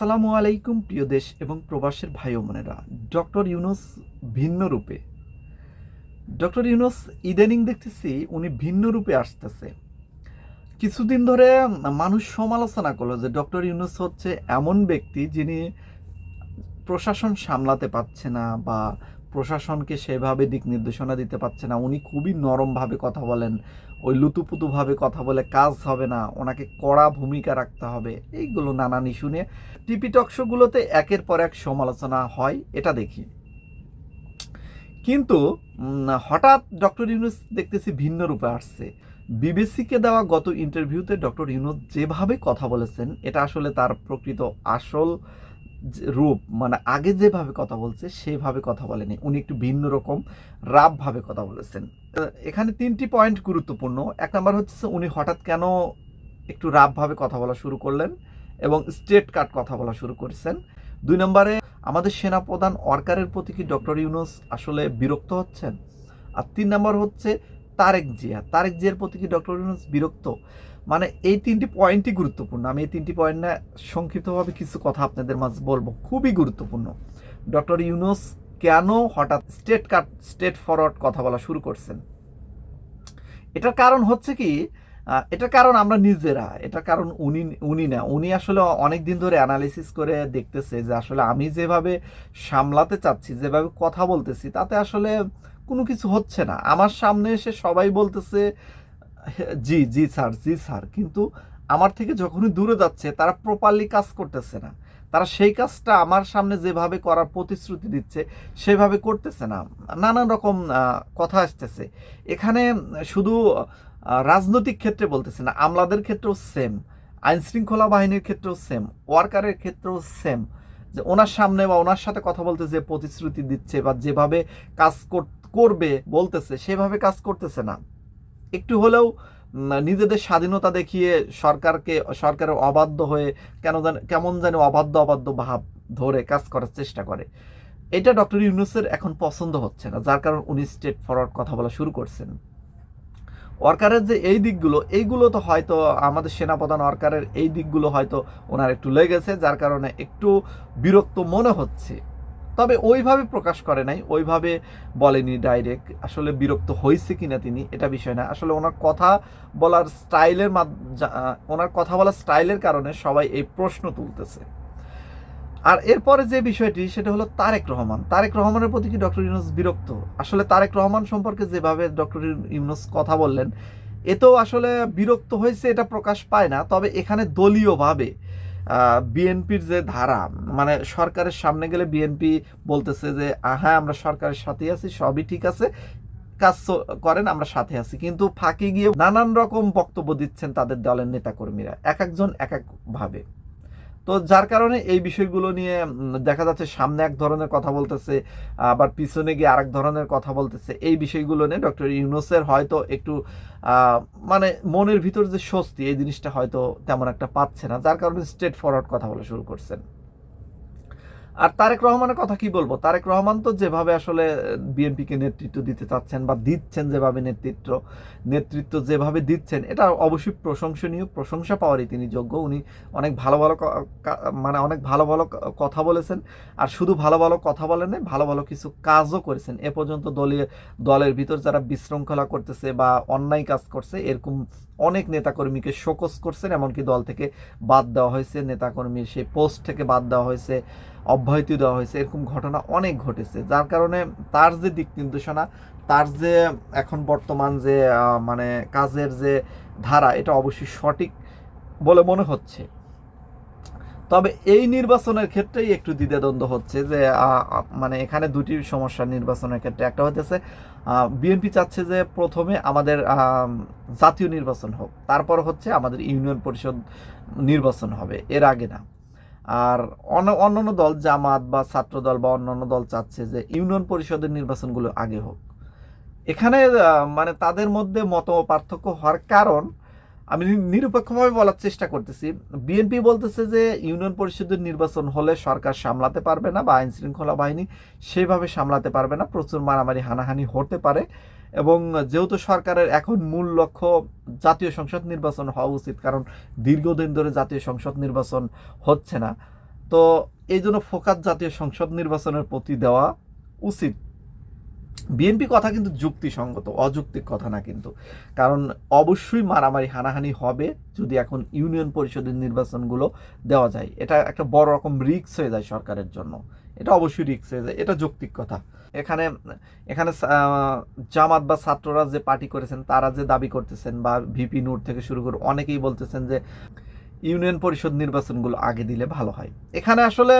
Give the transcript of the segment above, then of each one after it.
আসসালামু আলাইকুম, প্রিয় দেশ এবং প্রবাসের ভাই বোনেরা। ডক্টর ইউনুস ভিন্ন রূপে। ডক্টর ইউনুস ইদানিং দেখতেছি উনি ভিন্ন রূপে আসতেছে। কিছুদিন ধরে মানুষ সমালোচনা করল যে ডক্টর ইউনুস হচ্ছে এমন ব্যক্তি যিনি প্রশাসন সামলাতে পারছে না বা প্রশাসনকে সেভাবে দিক নির্দেশনা দিতে পারছে না। উনি খুবই নরমভাবে কথা বলেন। ওই লুতুপুতুভাবে কথা বলে কাজ হবে না। ওনাকে কড়া ভূমিকা রাখতে হবে। এইগুলো নানান ইস্যু টিপি টকশোগুলোতে একের পর এক সমালোচনা হয়, এটা দেখি। কিন্তু হঠাৎ ডক্টর ইউনুস দেখতেছি ভিন্ন রূপে আসছে। বিবিসিকে দেওয়া গত ইন্টারভিউতে ডক্টর ইউনুস যেভাবে কথা বলেছেন, এটা আসলে তার প্রকৃত আসল রূপ মানে আগে যেভাবে কথা বলছে, সেভাবে কথা বলেনি। উনি একটু ভিন্ন রকম, রাবভাবে কথা বলেছেন। এখানে তিনটি পয়েন্ট গুরুত্বপূর্ণ। এক নম্বর হচ্ছে উনি হঠাৎ কেন একটু রাবভাবে কথা বলা শুরু করলেন এবং স্টেট কাট কথা বলা শুরু করেছেন। দুই নম্বরে, আমাদের সেনাপ্রধান ওয়ার্কারের প্রতি কি ডক্টর ইউনুস আসলে বিরক্ত হচ্ছেন? আর তিন নম্বর হচ্ছে তারেক জিয়া। তারেক জিয়ার প্রতি কি ডক্টর ইউনুস বিরক্ত? মানে এই তিনটি পয়েন্টই গুরুত্বপূর্ণ। আমি এই তিনটি পয়েন্ট সংক্ষিপ্তভাবে কিছু কথা আপনাদের মাঝে বলব। খুবই গুরুত্বপূর্ণ। ডক্টর ইউনুস কেন হঠাৎ স্টেট কাট স্টেট ফরওয়ার্ড কথা বলা শুরু করছেন? এটার কারণ হচ্ছে কি এটার কারণ আমরা নিজেরা। এটার কারণ উনি উনি না। উনি আসলে অনেক দিন ধরে অ্যানালিসিস করে দেখতেছে যে আসলে আমি যেভাবে সামলাতে চাচ্ছি, যেভাবে কথা বলতেছি, তাতে আসলে কোনো কিছু হচ্ছে না। আমার সামনে এসে সবাই বলতেছে জি জি স্যার জি স্যার। কিন্তু আমার থেকে যখনই দূরে যাচ্ছে, তারা প্রপারলি কাজ করতেছে না। তারা সেই কাজটা আমার সামনে যেভাবে করার প্রতিশ্রুতি দিচ্ছে, সেভাবে করতেছে না। নানান রকম কথা আসতেছে। এখানে শুধু রাজনৈতিক ক্ষেত্রে বলতেছে না, আমলাদের ক্ষেত্রেও সেম আইনশৃঙ্খলা বাহিনীর ক্ষেত্রেও সেম ওয়ার্কারের ক্ষেত্রেও সেম যে ওনার সামনে বা ওনার সাথে কথা বলতে যে প্রতিশ্রুতি দিচ্ছে বা যেভাবে কাজ কর- করবে, বলতেছে, সেভাবে কাজ করতেছে না। একটু হলেও নিজেদের স্বাধীনতা দেখিয়ে সরকারকে, সরকারের অবাধ্য হয়ে কেন জানি, কেমন যেন অবাধ্য অবাধ্য ভাব ধরে কাজ করার চেষ্টা করে। এটা ডক্টর ইউনুসের এখন পছন্দ হচ্ছে না, যার কারণ উনি স্টেট ফরওয়ার্ড কথা বলা শুরু করছেন। ওয়ার্কারের যে এই দিকগুলো, এইগুলো তো হয়তো আমাদের সেনাপ্রধান ওয়ার্কারের এই দিকগুলো হয়তো ওনার একটু লেগেছে, যার কারণে একটু বিরক্ত মনে হচ্ছে। তবে ওইভাবে প্রকাশ করে নাই, ওইভাবে বলেনি ডাইরেক্ট আসলে বিরক্ত হয়েছে কিনা তিনি, এটা বিষয় না। আসলে ওনার কথা বলার স্টাইলের ওনার কথা বলার স্টাইলের কারণে সবাই এই প্রশ্ন তুলতেছে। আর এরপরে যে বিষয়টি, সেটা হলো তারেক রহমান। তারেক রহমানের প্রতি কি ডক্টর ইউনুস বিরক্ত? আসলে তারেক রহমান সম্পর্কে যেভাবে ডক্টর ইউনুস কথা বললেন, এতেও আসলে বিরক্ত হয়েছে এটা প্রকাশ পায় না, তবে এখানে দলীয়ভাবে বিএনপির যে ধারা মানে সরকারের সামনে গেলে বিএনপি বলতেছে যে হ্যাঁ আমরা সরকারের সাথে আছি, সবই ঠিক আছে, কাজ করেন, আমরা সাথে আছি। কিন্তু ফাঁকে গিয়ে নানান রকম বক্তব্য দিচ্ছেন তাদের দলের নেতাকর্মীরা, এক একজন এক এক ভাবে। তো যার কারণে এই বিষয়গুলো নিয়ে দেখা যাচ্ছে সামনে এক ধরনের কথা বলতেছে, আবার পিছনে গিয়ে আরেক ধরনের কথা বলতেছে। এই বিষয়গুলো নিয়ে ডক্টর ইউনুসের হয়তো একটু মানে মনের ভিতর যে স্বস্তি, এই জিনিসটা হয়তো তেমন একটা পাচ্ছে না। যার কারণে স্ট্রেট ফরওয়ার্ড কথা বলা শুরু করছেন। আর তারেক রহমানের কথা কি বলব? তারেক রহমান তো যেভাবে আসলে বিএনপিকে নেতৃত্ব দিতে চাচ্ছেন বা দিচ্ছেন যেভাবে নেতৃত্ব নেতৃত্ব যেভাবে দিচ্ছেন, এটা অবশ্যই প্রশংসনীয়, প্রশংসা পাওয়ারই তিনি যোগ্য। উনি অনেক ভালো ভালো মানে অনেক ভালো ভালো কথা বলেছেন। আর শুধু ভালো ভালো কথা বলেন ভালো ভালো কিছু কাজও করেছেন। এ পর্যন্ত দলীয়, দলের ভিতর যারা বিশৃঙ্খলা করতেছে বা অন্যায় কাজ করছে, এরকম অনেক নেতাকর্মীকে শোকস করছেন। এমনকি দল থেকে বাদ দেওয়া হয়েছে, নেতাকর্মীর সেই পোস্ট থেকে বাদ দেওয়া হয়েছে। অব্যাহতি দেওয়া হয়েছে, এরকম ঘটনা অনেক ঘটেছে। যার কারণে তার যে দিক নির্দেশনা, তার যে এখন বর্তমান যে মানে কাজের যে ধারা, এটা অবশ্যই সঠিক বলে মনে হচ্ছে। তবে এই নির্বাচনের ক্ষেত্রেই একটু দ্বিধাদ্বন্দ্ব হচ্ছে যে মানে এখানে দুটি সমস্যা নির্বাচনের ক্ষেত্রে। একটা হতেছে বিএনপি চাচ্ছে যে প্রথমে আমাদের জাতীয় নির্বাচন হোক, তারপর হচ্ছে আমাদের ইউনিয়ন পরিষদ নির্বাচন হবে, এর আগে না। আর অন্য, অন্যান্য দল, জামাত বা ছাত্র দল বা অন্যান্য দল চাচ্ছে যে ইউনিয়ন পরিষদের নির্বাচনগুলো আগে হোক। এখানে মানে তাদের মধ্যে মত পার্থক্য হওয়ার কারণ আমি নিরপেক্ষভাবে বলার চেষ্টা করতেছি। বিএনপি বলতেছে যে ইউনিয়ন পরিষদের নির্বাচন হলে সরকার সামলাতে পারবে না বা আইন শৃঙ্খলা বাহিনী সেভাবে সামলাতে পারবে না। প্রচুর মারামারি, হানাহানি হতে পারে। এবং যেহেতু সরকারের এখন মূল লক্ষ্য জাতীয় সংসদ নির্বাচন হওয়া উচিত, কারণ দীর্ঘদিন ধরে জাতীয় সংসদ নির্বাচন হচ্ছে না, তো এই জন্য ফোকাস জাতীয় সংসদ নির্বাচনের প্রতি দেওয়া উচিত। বিএনপি কথা কিন্তু যুক্তিসঙ্গত, অযৌক্তিক কথা না কিন্তু। কারণ অবশ্যই মারামারি, হানাহানি হবে যদি এখন ইউনিয়ন পরিষদের নির্বাচনগুলো দেওয়া যায়। এটা একটা বড় রকম রিস্ক হয়ে যায় সরকারের জন্য। এটা অবশ্যই রিক্স হয়ে যায়। এটা যৌক্তিক কথা। এখানে এখানে জামাত বা ছাত্ররা যে পার্টি করেছেন, তারা যে দাবি করতেছেন বা ভিপি নূর থেকে শুরু করে অনেকেই বলতেছেন যে ইউনিয়ন পরিষদ নির্বাচনগুলো আগে দিলে ভালো হয়। এখানে আসলে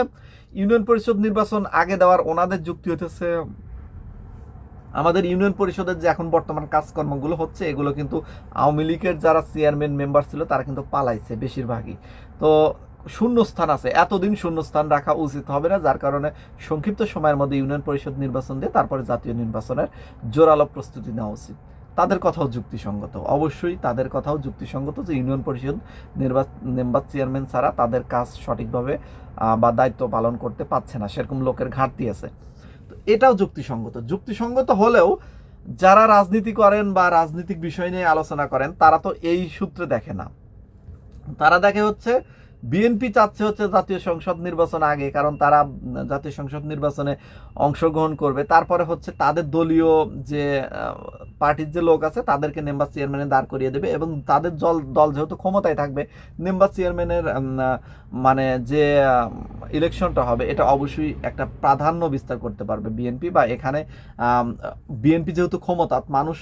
ইউনিয়ন পরিষদ নির্বাচন আগে দেওয়ার ওনাদের যুক্তি হতেছে আমাদের ইউনিয়ন পরিষদের যে এখন বর্তমান কাজকর্মগুলো হচ্ছে, এগুলো কিন্তু আওয়ামী লীগের যারা চেয়ারম্যান মেম্বার ছিল, তারা কিন্তু পালাইছে বেশিরভাগই। তো শূন্যস্থান আছে। এতদিন শূন্যস্থান রাখা উচিত হবে না, যার কারণে সংক্ষিপ্ত সময়ের মধ্যে ইউনিয়ন পরিষদ নির্বাচন দিয়ে তারপরে জাতীয় নির্বাচনের জোরালো প্রস্তুতি নেওয়া উচিত। তাদের কথাও যুক্তিসঙ্গত। অবশ্যই তাদের কথাও যুক্তিসঙ্গত যে ইউনিয়ন পরিষদ নির্বাচন মেম্বার চেয়ারম্যান ছাড়া তাদের কাজ সঠিকভাবে বা দায়িত্ব পালন করতে পারছে না। সেরকম লোকের ঘাটতি আছে। এটাও যুক্তিসঙ্গত। যুক্তিসঙ্গত হলেও যারা রাজনীতি করেন বা রাজনৈতিক বিষয় নিয়ে আলোচনা করেন, তারা তো এই সূত্রে দেখে না। তারা দেখে হচ্ছে বিএনপি চাচ্ছে হচ্ছে জাতীয় সংসদ নির্বাচন আগে, কারণ তারা জাতীয় সংসদ নির্বাচনে অংশগ্রহণ করবে। তারপরে হচ্ছে তাদের দলীয় যে পার্টির যে লোক আছে, তাদেরকে মেম্বার চেয়ারম্যানে দাঁড় করিয়ে দেবে এবং তাদের দল দল যেহেতু ক্ষমতায় থাকবে মেম্বার চেয়ারম্যানের মানে যে ইলেকশনটা হবে, এটা অবশ্যই একটা প্রাধান্য বিস্তার করতে পারবে বিএনপি বা এখানে বিএনপি যেহেতু ক্ষমতা মানুষ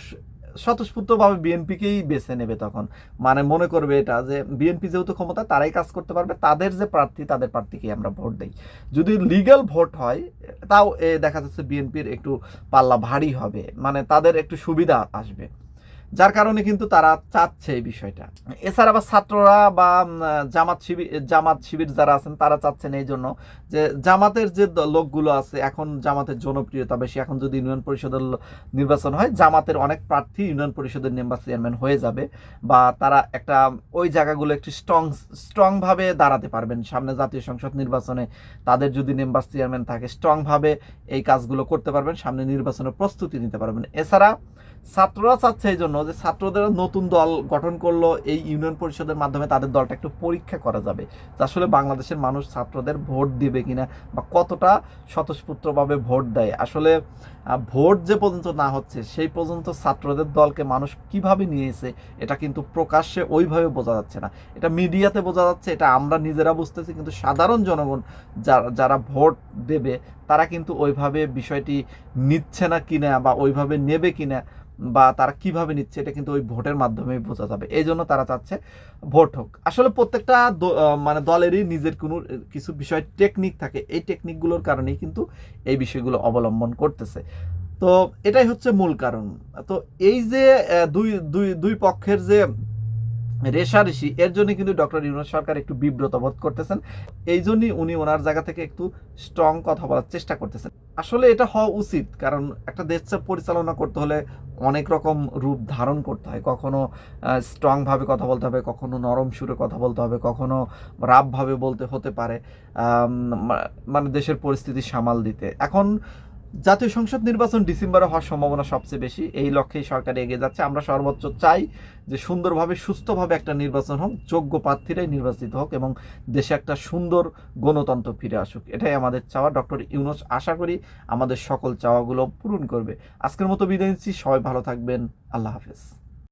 স্বতঃস্ফূর্তভাবে বিএনপিকেই বেছে নেবে তখন। মানে মনে করবে এটা যে, বিএনপি যেহেতু ক্ষমতা, তারাই কাজ করতে পারবে, তাদের যে প্রার্থী, তাদের প্রার্থীকেই আমরা ভোট দিই। যদি লিগ্যাল ভোট হয়, তাও দেখা যাচ্ছে বিএনপির একটু পাল্লা ভারী হবে। মানে তাদের একটু সুবিধা আসবে। যার কারণে কিন্তু তারা চাচ্ছে এই বিষয়টা। এছাড়া আবার ছাত্ররা বা জামাত শিবির জামাত শিবির যারা আছেন, তারা চাচ্ছেন এই জন্য যে জামাতের যে লোকগুলো আছে, এখন জামাতের জনপ্রিয়তা বেশি। এখন যদি ইউনিয়ন পরিষদের নির্বাচন হয়, জামাতের অনেক প্রার্থী ইউনিয়ন পরিষদের মেম্বার, চেয়ারম্যান হয়ে যাবে বা তারা একটা, ওই জায়গাগুলো একটু স্ট্রং, স্ট্রংভাবে দাঁড়াতে পারবেন। সামনে জাতীয় সংসদ নির্বাচনে তাদের যদি মেম্বার, চেয়ারম্যান থাকে, স্ট্রংভাবে এই কাজগুলো করতে পারবেন, সামনে নির্বাচনের প্রস্তুতি নিতে পারবেন। এছাড়া ছাত্ররা চাচ্ছে এই জন্য যে ছাত্রদের নতুন দল গঠন করল, এই ইউনিয়ন পরিষদের মাধ্যমে তাদের দলটা একটু পরীক্ষা করা যাবে। যে আসলে বাংলাদেশের মানুষ ছাত্রদের ভোট দিবে কিনা বা কতটা স্বতঃস্ফূর্তভাবে ভোট দেয়। আসলে ভোট যে পর্যন্ত না হচ্ছে, সেই পর্যন্ত ছাত্রদের দলকে মানুষ কীভাবে নিয়েছে, এটা কিন্তু প্রকাশ্যে ওইভাবে বোঝা যাচ্ছে না। এটা মিডিয়াতে বোঝা যাচ্ছে, এটা আমরা নিজেরা বুঝতেছি, কিন্তু সাধারণ জনগণ যারা যারা ভোট দেবে তারা কিন্তু ওইভাবে বিষয়টি নিচ্ছে না কিনা বা ওইভাবে নেবে কিনা বা তারা কীভাবে নিচ্ছে, এটা কিন্তু ওই ভোটের মাধ্যমে বোঝা যাবে। এই জন্য তারা চাচ্ছে ভোট হোক। আসলে প্রত্যেকটা মানে দলেরই নিজের কোনো কিছু বিষয় টেকনিক থাকে। এই টেকনিকগুলোর কারণেই কিন্তু এই বিষয়গুলো অবলম্বন করতেছে। তো এটাই হচ্ছে মূল কারণ। তো এই যে দুই দুই দুই পক্ষের যে রেশারেশি এর জন্য কিন্তু ডক্টর ইউনুস সরকার একটু বিব্রত বোধ করতেছেন। এই জন্যই উনি ওনার জায়গা থেকে একটু স্ট্রং কথা বলার চেষ্টা করতেছেন। আসলে এটা হওয়া উচিত, কারণ একটা দেশ পরিচালনা করতে হলে অনেক রকম রূপ ধারণ করতে হয়। কখনো স্ট্রংভাবে কথা বলতে হবে, কখনো নরম সুরে কথা বলতে হবে, কখনো রাবভাবে বলতে হতে পারে মানে দেশের পরিস্থিতি সামাল দিতে। এখন জাতীয় সংসদ নির্বাচন ডিসেম্বরে হওয়ার সম্ভাবনা সবচেয়ে বেশি। এই লক্ষ্যেই সরকার এগিয়ে যাচ্ছে। আমরা সর্বোচ্চ চাই যে সুন্দরভাবে, সুস্থভাবে একটা নির্বাচন হোক, যোগ্য প্রার্থীরাই নির্বাচিত হোক এবং দেশে একটা সুন্দর গণতন্ত্র ফিরে আসুক। এটাই আমাদের চাওয়া। ডক্টর ইউনুস, আশা করি আমাদের সকল চাওয়াগুলো পূরণ করবে। আজকের মতো বিদায় নিচ্ছি। সবাই ভালো থাকবেন। আল্লাহ হাফেজ।